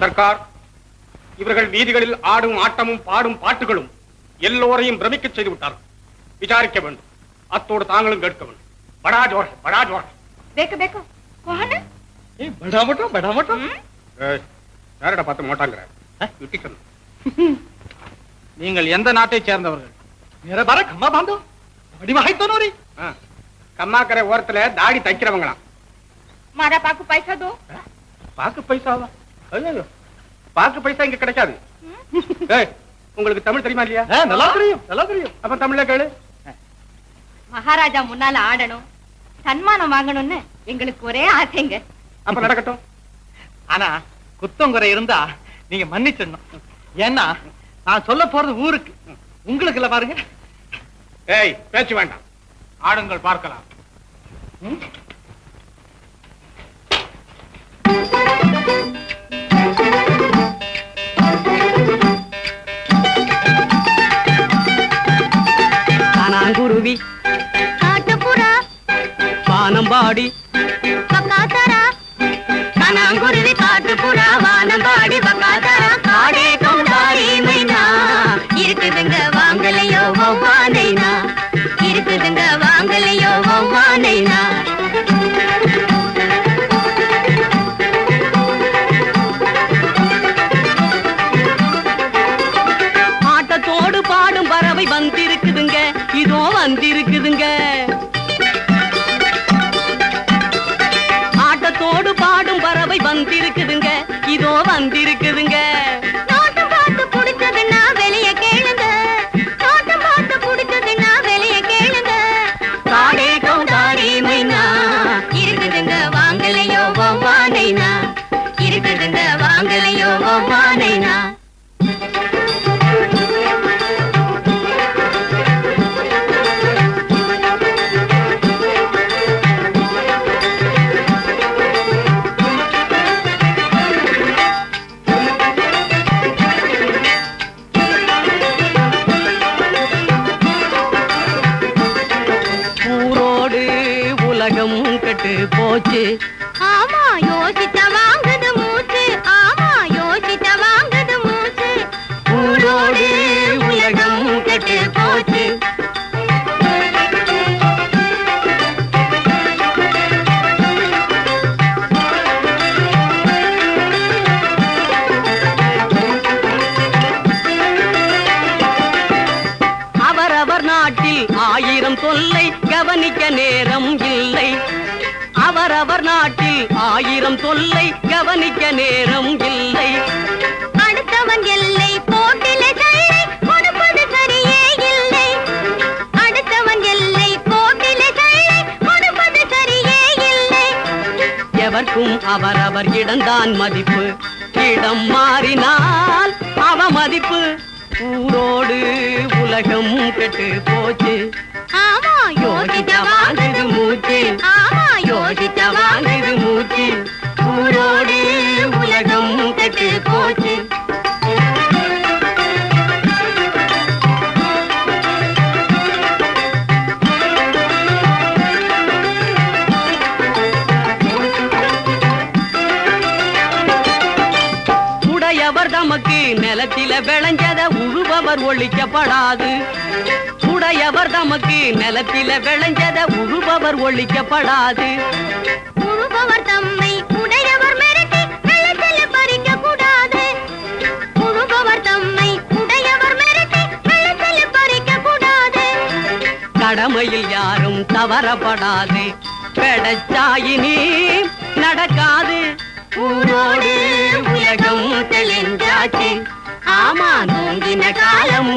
சர்க்கார் இவர்கள் வீதிகளில் ஆடும் ஆட்டமும் பாடும் பாட்டுகளும் எல்லோரையும் பிரமிக்க செய்து விட்டார்கள். விசாரிக்க வேண்டும். அத்தோடு தாங்களும் கேட்க வேண்டும். படா ஜோர் படா ஜோர் பேக்கு பேக்கு கோஹன ஏ படா மட்டும் நீங்கள் எந்த நாட்டை சேர்ந்தவர்கள்? மேரே பார கம்மா பாந்தோ. அடி வாய்த்தனோரி கம்மாக்கரை ஓரத்துல தாடி தைக்கிறவங்களாம். மாரா பாக்கு பைசா தோ பாக்கு பைசாவா? பாக்கு பைசா இங்க கிடைக்காது. உங்களுக்கு தமிழ் தெரியுமா இல்லையா? நல்லா தெரியும் நல்லா தெரியும். அப்ப தமிழ்ல கேளு. மகாராஜா முன்னால ஆடணும் சன்மானம் வாங்கணும்னு எங்களுக்கு ஒரே ஆசைங்க. அப்ப நடக்கட்டும். ஆனா குத்தங்குறை இருந்தா நீங்க மன்னிச்சிடணும். ஏன்னா நான் சொல்ல போறது ஊருக்கு. உங்களுக்கு இல்ல பாருங்க. ஏய் பேச்சு வேண்டாம். ஆடுங்கள் பார்க்கலாம். பாடி. பக்காத்தரா கனாங்குருவி காட்டு புறா வானம் பாடி பக்காதரா காடே கொண்டாரி மைனா. இருக்குதுங்க வாங்கலையோ வௌவானைனா. இருக்குதுங்க வாங்கலையோ வந்திருக்குதுங்க உலகம் கட்டு போச்சு. ஆமா யோசித்த வாங்குது மூச்சு. ஆமா யோசித்த வாங்குது மூச்சு. ஊரோடு உலகம் கட்டு போச்சு. அவரவர் நாட்டில் ஆயிரம் தொல்லை கவனிக்க நேரம் இல்லை. அவரவர் நாட்டில் ஆயிரம் தொல்லை கவனிக்க நேரம் இல்லை. அடுத்தவன் எல்லை போட்டில கொடுப்பது சரியே இல்லை. அடுத்தவன் எல்லை போட்டில கொடுப்பது சரியே இல்லை. எவர்க்கும் அவரவர் இடம்தான் மதிப்பு. இடம் மாறினால் அவ மதிப்பு ஊரோடு உலகம் கெட்டு போச்சு. ஆமா வாங்குது மூச்சு. ஆமா யோசித்த வாங்குது மூச்சு. ஊரோடு உலகம் கெட்டு போச்சு. உடையவர் தமக்கு நிலத்தில விளைஞ்சத உழுபவர் ஒழிக்கப்படாது. உடையவர் தமக்கு நிலத்தில விளைஞ்சத உழுபவர் ஒழிக்கப்படாது. உழுபவர் தம்மை உடையவர் மிரட்டி வெள்ளத்தில் பறிக்க கூடாது உழுபவர் தம்மை உடையவர் மிரட்டி வெள்ளத்தில் பறிக்க கூடாது கடமையில் யாரும் தவறப்படாது. பெடச்சாயினி நடக்காது. ஊரோடு உலகம் தெளிஞ்சாச்சு. ஆமா நோங்கின காலம்